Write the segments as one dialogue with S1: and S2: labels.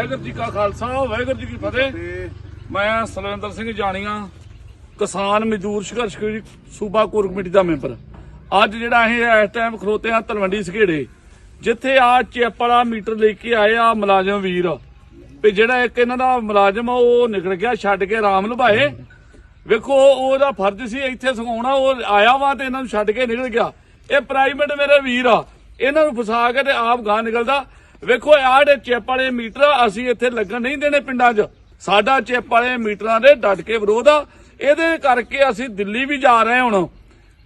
S1: ਵਾਹਿਗੁਰੂ ਜੀ ਕਾ ਖਾਲਸਾ ਵਾਹਿਗੁਰੂ ਜੀ ਕੀ ਫਤਿਹ। ਮੈਂ ਸਲਵਿੰਦਰ ਸਿੰਘ ਜਾਣੀਆਂ ਕਿਸਾਨ ਮਜ਼ਦੂਰ ਸੰਘਰਸ਼ ਕਮੇਟੀ ਸੂਬਾ ਕੋਰ ਕਮੇਟੀ ਦਾ ਮੈਂਬਰ। ਅੱਜ ਜਿਹੜਾ ਅਸੀਂ ਇਸ ਟਾਈਮ ਖਲੋਤੇ ਆ ਤਲਵੰਡੀ ਸਘੇੜੇ ਜਿੱਥੇ ਆ ਚਿੱਪ ਵਾਲਾ ਮੀਟਰ ਲੈ ਕੇ ਆਏ ਆ ਮੁਲਾਜ਼ਮ ਵੀਰ। ਵੀ ਜਿਹੜਾ ਇੱਕ ਇਹਨਾਂ ਦਾ ਮੁਲਾਜ਼ਮ ਆ ਉਹ ਨਿਕਲ ਗਿਆ ਛੱਡ ਕੇ ਆਰਾਮ ਲਭਾਏ ਵੇਖੋ ਉਹਦਾ ਫਰਜ਼ ਸੀ ਇੱਥੇ ਸਗਾਉਣਾ ਉਹ ਆਇਆ ਵਾ ਤੇ ਇਹਨਾਂ ਨੂੰ ਛੱਡ ਕੇ ਨਿਕਲ ਗਿਆ। ਇਹ ਪ੍ਰਾਈਵੇਟ ਮੇਰੇ ਵੀਰ ਆ ਇਹਨਾਂ ਨੂੰ ਫਸਾ ਕੇ ਤੇ ਆਪ ਗਾਂ ਨਿਕਲਦਾ। ਵੇਖੋ, ਆਹ ਚਿੱਪ ਵਾਲੇ ਮੀਟਰ ਅਸੀਂ ਇੱਥੇ ਲੱਗਣ ਨਹੀਂ ਦੇਣੇ ਪਿੰਡਾਂ 'ਚ। ਸਾਡਾ ਚਿੱਪ ਵਾਲੇ ਮੀਟਰਾਂ ਦੇ ਡਟ ਕੇ ਵਿਰੋਧ ਆ। ਇਹਦੇ ਕਰਕੇ ਅਸੀਂ ਦਿੱਲੀ ਵੀ ਜਾ ਰਹੇ ਹੁਣ।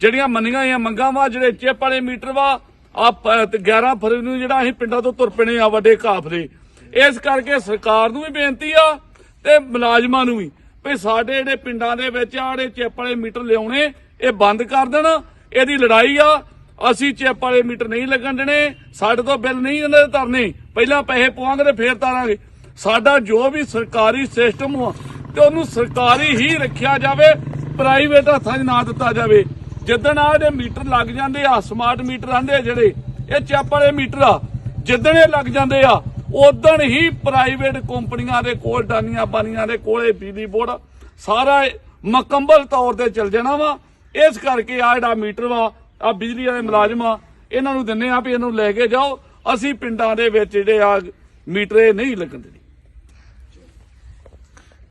S1: ਜਿਹੜੀਆਂ ਮੰਨੀਆਂ ਹੋਈਆਂ ਮੰਗਾਂ ਵਾ, ਜਿਹੜੇ ਚਿੱਪ ਵਾਲੇ ਮੀਟਰ ਵਾ ਆ 11 ਫਰਵਰੀ ਨੂੰ ਜਿਹੜਾ ਅਸੀਂ ਪਿੰਡਾਂ ਤੋਂ ਤੁਰ ਪਣੇ ਆ, ਵੱਡੇ ਕਾਫਲੇ ਇਸ ਕਰਕੇ ਸਰਕਾਰ ਨੂੰ ਵੀ ਬੇਨਤੀ ਆ, ਤੇ ਮੁਲਾਜ਼ਮਾਂ ਨੂੰ ਵੀ ਵੀ ਸਾਡੇ ਜਿਹੜੇ ਪਿੰਡਾਂ ਦੇ ਵਿੱਚ ਆ, ਜਿਹੜੇ ਚਿੱਪ ਵਾਲੇ ਮੀਟਰ ਲਿਆਉਣੇ, ਇਹ ਬੰਦ ਕਰ ਦੇਣ। ਇਹਦੀ ਲੜਾਈ ਆ ਅਸੀਂ ਚੈਪ ਵਾਲੇ ਮੀਟਰ ਨਹੀਂ ਲੱਗਣ ਦੇਣੇ, ਸਾਡੇ ਤੋਂ ਬਿੱਲ ਨਹੀਂ ਇਹਨਾਂ ਦੇ ਧਰਨੇ। ਪਹਿਲਾਂ ਪੈਸੇ ਪਵਾਂਗੇ ਤੇ ਫੇਰ ਤਾਰਾਂਗੇ। ਸਾਡਾ ਜੋ ਵੀ ਸਰਕਾਰੀ ਸਿਸਟਮ ਆ, ਤੇ ਉਹਨੂੰ ਸਰਕਾਰੀ ਹੀ ਰੱਖਿਆ ਜਾਵੇ ਪ੍ਰਾਈਵੇਟ ਹੱਥਾਂ 'ਚ ਨਾ ਦਿੱਤਾ ਜਾਵੇ। ਜਿੱਦਣ ਆ ਜਿਹੜੇ ਮੀਟਰ ਲੱਗ ਜਾਂਦੇ ਆ ਸਮਾਰਟ ਮੀਟਰ ਆਂਦੇ ਆ ਜਿਹੜੇ, ਇਹ ਚੈਪ ਵਾਲੇ ਮੀਟਰ ਆ, ਜਿੱਦਣ ਇਹ ਲੱਗ ਜਾਂਦੇ ਆ ਉਦਣ ਹੀ ਪ੍ਰਾਈਵੇਟ ਕੰਪਨੀਆਂ ਦੇ ਕੋਲ, ਡਾਨੀਆਂ ਬਾਨੀਆਂ ਦੇ ਕੋਲੇ, ਬਿਜਲੀ ਬੋਰਡ, ਸਾਰਾ ਮੁਕੰਮਲ ਤੌਰ ਤੇ ਚੱਲ ਜਾਣਾ ਵਾ। ਇਸ ਕਰਕੇ ਆ ਜਿਹੜਾ ਮੀਟਰ ਵਾ ਆ ਬਿਜਲੀ ਵਾਲੇ ਮੁਲਾਜ਼ਮ ਆ, ਇਹਨਾਂ ਨੂੰ ਦਿੰਨੇ ਆ ਵੀ ਇਹਨੂੰ ਲੈ ਕੇ ਜਾਓ। ਅਸੀਂ ਪਿੰਡਾਂ ਦੇ ਵਿੱਚ ਜਿਹੜੇ ਆ, ਮੀਟਰ ਇਹ ਨਹੀਂ ਲੱਗਣ ਦੇਣੇ